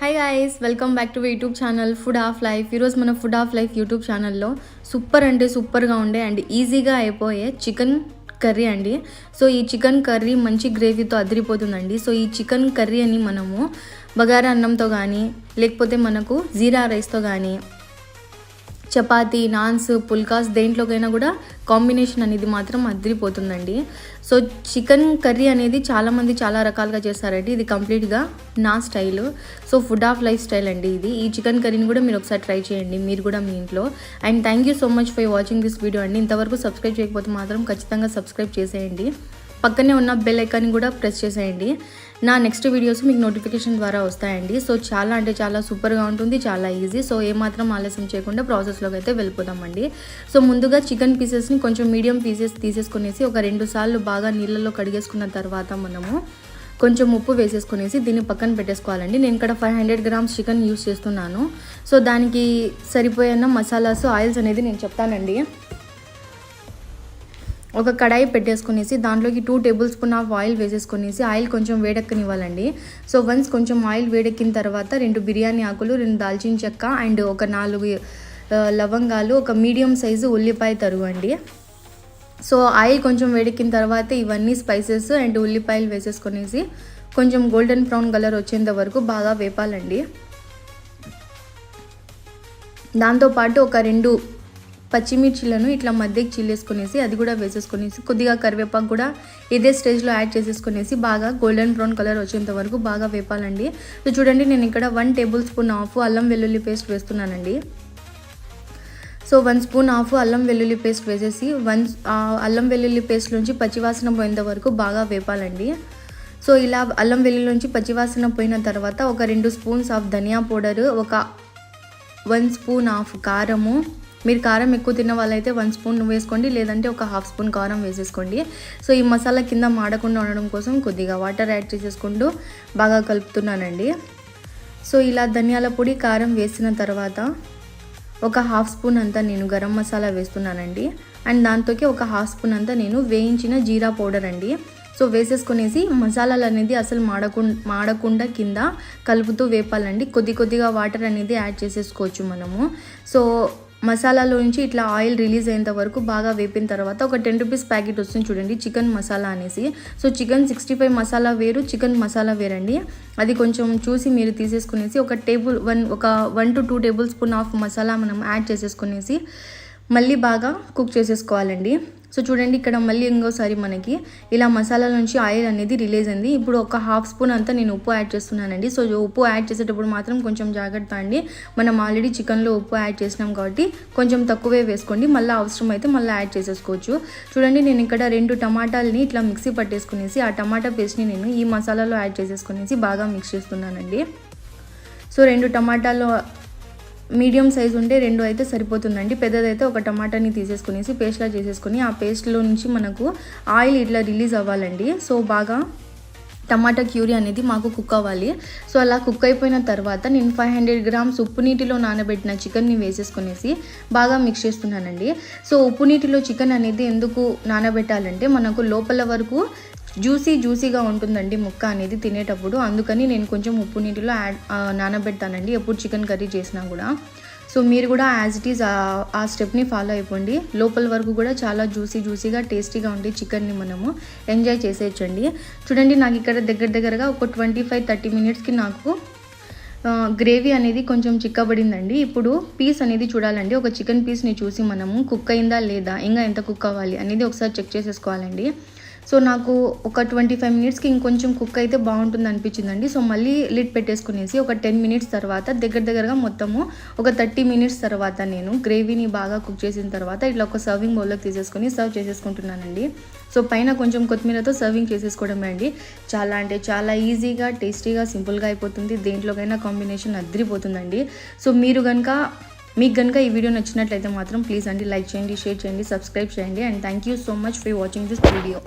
Hi guys welcome back to YouTube channel food of life ఈరోజు మన food of life YouTube ఛానల్లో super అంటే సూపర్గా ఉండే అండ్ ఈజీగా అయిపోయే చికెన్ కర్రీ అండి. సో ఈ చికెన్ కర్రీ మంచి గ్రేవీతో అదిరిపోతుందండి. సో ఈ చికెన్ కర్రీ అని మనము బగారా అన్నంతో కానీ లేకపోతే మనకు జీరా రైస్తో కానీ చపాతీ నాన్స్ పుల్కాస్ దేంట్లోకైనా కూడా కాంబినేషన్ అనేది మాత్రం అదిరిపోతుందండి. సో చికెన్ కర్రీ అనేది చాలామంది చాలా రకాలుగా చేస్తారండి. ఇది కంప్లీట్గా నా style. So food of life style అండి ఇది. ఈ చికెన్ కర్రీని కూడా మీరు ఒకసారి ట్రై చేయండి మీరు కూడా మీ ఇంట్లో. And thank you so much for watching this video అండి. ఇంతవరకు సబ్స్క్రైబ్ చేయకపోతే మాత్రం ఖచ్చితంగా సబ్స్క్రైబ్ చేసేయండి. పక్కనే ఉన్న బెల్ ఐకాన్ని కూడా ప్రెస్ చేసేయండి. నా నెక్స్ట్ వీడియోస్ మీకు నోటిఫికేషన్ ద్వారా వస్తాయండి. సో చాలా అంటే చాలా సూపర్గా ఉంటుంది చాలా ఈజీ సో ఏమాత్రం ఆలస్యం చేయకుండా ప్రాసెస్లోకి అయితే వెళ్ళిపోదామండి. సో ముందుగా చికెన్ పీసెస్ని కొంచెం మీడియం పీసెస్ తీసేసుకునేసి ఒక రెండు సార్లు బాగా నీళ్ళలో కడిగేసుకున్న తర్వాత మనము కొంచెం ఉప్పు వేసేసుకునేసి దీన్ని పక్కన పెట్టేసుకోవాలండి. నేను ఇక్కడ five hundred grams chicken use చేస్తున్నాను. సో దానికి సరిపోయిన మసాలాస్ ఆయిల్స్ అనేది నేను చెప్తానండి. ఒక కడాయి పెట్టేసుకునేసి దాంట్లోకి two table spoon of oil వేసేసుకునేసి ఆయిల్ కొంచెం వేడెక్కనివ్వాలండి. సో వన్స్ కొంచెం ఆయిల్ వేడెక్కిన తర్వాత రెండు బిర్యానీ ఆకులు రెండు దాల్చిన చెక్క అండ్ ఒక నాలుగు లవంగాలు ఒక మీడియం సైజు ఉల్లిపాయ తరువండి అండి. సో ఆయిల్ కొంచెం వేడెక్కిన తర్వాత ఇవన్నీ స్పైసెస్ అండ్ ఉల్లిపాయలు వేసేసుకునేసి కొంచెం గోల్డెన్ బ్రౌన్ కలర్ వచ్చేంత వరకు బాగా వేపాలండి. దాంతోపాటు ఒక రెండు పచ్చిమిర్చిలను ఇట్లా మధ్యకి చిల్లేసుకునేసి అది కూడా వేసేసుకునేసి కొద్దిగా కరివేపాకు కూడా ఇదే స్టేజ్లో యాడ్ చేసేసుకునేసి బాగా గోల్డెన్ బ్రౌన్ కలర్ వచ్చేంత వరకు బాగా వేపాలండి. సో చూడండి నేను ఇక్కడ వన్ టేబుల్ స్పూన్ ఆఫ్ అల్లం వెల్లుల్లి పేస్ట్ వేస్తున్నానండి. సో వన్ స్పూన్ ఆఫ్ అల్లం వెల్లుల్లి పేస్ట్ వేసేసి వన్ అల్లం వెల్లుల్లి పేస్ట్ నుంచి పచ్చివాసన పోయేంత వరకు బాగా వేపాలండి. సో ఇలా అల్లం వెల్లుల్లి నుంచి పచ్చివాసన పోయిన తర్వాత ఒక రెండు స్పూన్స్ ఆఫ్ ధనియా పౌడరు ఒక వన్ స్పూన్ ఆఫ్ కారము మీరు కారం ఎక్కువ తిన్న వాళ్ళైతే వన్ స్పూన్ వేసుకోండి లేదంటే ఒక హాఫ్ స్పూన్ కారం వేసేసుకోండి. సో ఈ మసాలా కింద మాడకుండా ఉండడం కోసం కొద్దిగా వాటర్ యాడ్ చేసేసుకుంటూ బాగా కలుపుతున్నానండి. సో ఇలా ధనియాల పొడి కారం వేసిన తర్వాత ఒక హాఫ్ స్పూన్ అంతా నేను గరం మసాలా వేస్తున్నానండి. అండ్ దాంతోకి ఒక హాఫ్ స్పూన్ అంతా నేను వేయించిన జీరా పౌడర్ అండి. సో వేసేసుకునేసి మసాలాలు అనేది అసలు మాడకు మాడకుండా కింద కలుపుతూ వేపాలండి. కొద్ది కొద్దిగా వాటర్ అనేది యాడ్ చేసేసుకోవచ్చు మనము. సో మసాలాలో నుంచి ఇట్లా ఆయిల్ రిలీజ్ అయ్యేంత వరకు బాగా వేపిన తర్వాత ఒక టెన్ రూపీస్ ప్యాకెట్ వస్తుంది చూడండి చికెన్ మసాలా అనేసి. So chicken sixty five masala వేరు చికెన్ మసాలా వేరండి. అది కొంచెం చూసి మీరు తీసేసుకునేసి ఒక టేబుల్ వన్ ఒక one two two tablespoon of masala మనం యాడ్ చేసేసుకునేసి మళ్ళీ బాగా కుక్ చేసేసుకోవాలండి. సో చూడండి ఇక్కడ మళ్ళీ ఇంకోసారి మనకి ఇలా మసాలా నుంచి ఆయిల్ అనేది రిలీజ్ అయింది. ఇప్పుడు ఒక హాఫ్ స్పూన్ అంతా నేను ఉప్పు యాడ్ చేస్తున్నానండి. సో ఉప్పు యాడ్ చేసేటప్పుడు మాత్రం కొంచెం జాగ్రత్త అండి. మనం ఆల్రెడీ చికెన్లో ఉప్పు యాడ్ చేసినాం కాబట్టి కొంచెం తక్కువే వేసుకోండి. మళ్ళీ అవసరం అయితే మళ్ళీ యాడ్ చేసేసుకోవచ్చు. చూడండి నేను ఇక్కడ రెండు టమాటాలని ఇట్లా మిక్సీ పట్టేసుకునేసి ఆ టమాటా పేస్ట్ని నేను ఈ మసాలాలో యాడ్ చేసేసుకునేసి బాగా మిక్స్ చేస్తున్నానండి. సో రెండు టమాటాలు మీడియం సైజ్ ఉంటే రెండు అయితే సరిపోతుందండి. పెద్దదైతే ఒక టమాటాని తీసేసుకునేసి పేస్ట్లా చేసేసుకొని ఆ పేస్ట్లో నుంచి మనకు ఆయిల్ ఇట్లా రిలీజ్ అవ్వాలండి. సో బాగా టమాటా క్యూరీ అనేది మాకు కుక్ అవ్వాలి. సో అలా కుక్ అయిపోయిన తర్వాత నేను ఫైవ్ హండ్రెడ్ గ్రామ్స్ ఉప్పు నీటిలో నానబెట్టిన చికెన్ని వేసేసుకునేసి బాగా మిక్స్ చేస్తున్నానండి. సో ఉప్పు నీటిలో చికెన్ అనేది ఎందుకు నానబెట్టాలంటే మనకు లోపల వరకు జ్యూసీ జ్యూసీగా ఉంటుందండి ముక్క అనేది తినేటప్పుడు. అందుకని నేను కొంచెం ఉప్పు నీటిలో యాడ్ నానబెడతానండి. ఎప్పుడు చికెన్ కర్రీ చేసినా కూడా. సో మీరు కూడా యాజ్ ఇట్ ఈజ్ ఆ స్టెప్ని ఫాలో అయిపోండి. లోపల వరకు కూడా చాలా జ్యూసీ జ్యూసీగా టేస్టీగా ఉండి చికెన్ని మనము ఎంజాయ్ చేసేయచ్చండి. చూడండి నాకు ఇక్కడ దగ్గర దగ్గరగా ఒక ట్వంటీ ఫైవ్ థర్టీ మినిట్స్కి నాకు గ్రేవీ అనేది కొంచెం చిక్కబడిందండి. ఇప్పుడు పీస్ అనేది చూడాలండి. ఒక చికెన్ పీస్ని చూసి మనము కుక్ అయిందా లేదా ఇంకా ఎంత కుక్ అవ్వాలి అనేది ఒకసారి చెక్ చేసేసుకోవాలండి. సో నాకు ఒక ట్వంటీ ఫైవ్ మినిట్స్కి ఇంకొంచెం కుక్ అయితే బాగుంటుంది అనిపించిందండి. సో మళ్ళీ లిడ్ పెట్టేసుకునేసి ఒక టెన్ మినిట్స్ తర్వాత దగ్గర దగ్గరగా మొత్తము ఒక థర్టీ మినిట్స్ తర్వాత నేను గ్రేవీని బాగా కుక్ చేసిన తర్వాత ఇట్లా ఒక సర్వింగ్ బౌల్లోకి తీసేసుకొని సర్వ్ చేసేసుకుంటున్నానండి. సో పైన కొంచెం కొత్తిమీరతో సర్వింగ్ చేసేసుకోవడమే అండి. చాలా అంటే చాలా ఈజీగా టేస్టీగా సింపుల్గా అయిపోతుంది. దేంట్లోకైనా కాంబినేషన్ అద్దరిపోతుందండి సో మీరు కనుక మీకు కనుక ఈ వీడియో నచ్చినట్లయితే మాత్రం ప్లీజ్ అండి లైక్ చేయండి షేర్ చేయండి సబ్స్క్రైబ్ చేయండి and thank you so much for watching this video